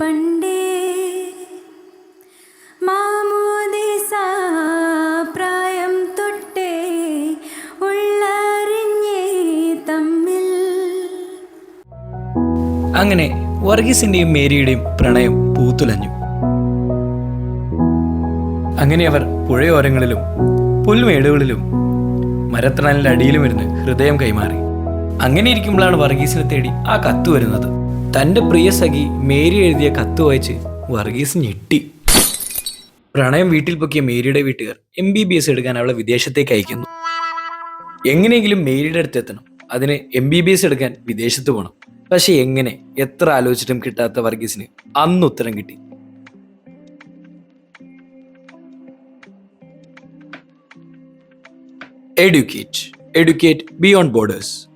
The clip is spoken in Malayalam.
പണ്ടേ മാമോദിസ പ്രായം തൊട്ടേ ഉള്ളറിഞ്ഞേ തമ്മിൽ. അങ്ങനെ വർഗീസിന്റെയും മേരിയുടെയും പ്രണയം പൂത്തുലഞ്ഞു. അങ്ങനെ അവർ പുഴയോരങ്ങളിലും പുൽമേടുകളിലും മരത്തണലിന്റെ അടിയിലും ഇരുന്ന് ഹൃദയം കൈമാറി. അങ്ങനെ ഇരിക്കുമ്പോഴാണ് വർഗീസിനെ തേടി ആ കത്ത് വരുന്നത്. തന്റെ പ്രിയ സഖി മേരി എഴുതിയ കത്ത് വായിച്ച് വർഗീസ് ഞെട്ടി. പ്രണയം വീട്ടിൽ പൊക്കിയ മേരിയുടെ വീട്ടുകാർ എം ബി ബി എസ് എടുക്കാൻ അവളെ വിദേശത്തേക്ക് അയക്കുന്നു. എങ്ങനെയെങ്കിലും മേരിയുടെ അടുത്ത് എത്തണം. അതിന് എം ബി ബി എസ് എടുക്കാൻ വിദേശത്ത് പോകണം പക്ഷെ എങ്ങനെ? എത്ര ആലോചിച്ചിട്ടും കിട്ടാത്ത വർഗീസിന് അന്ന് ഉത്തരം കിട്ടി. Educate educate beyond borders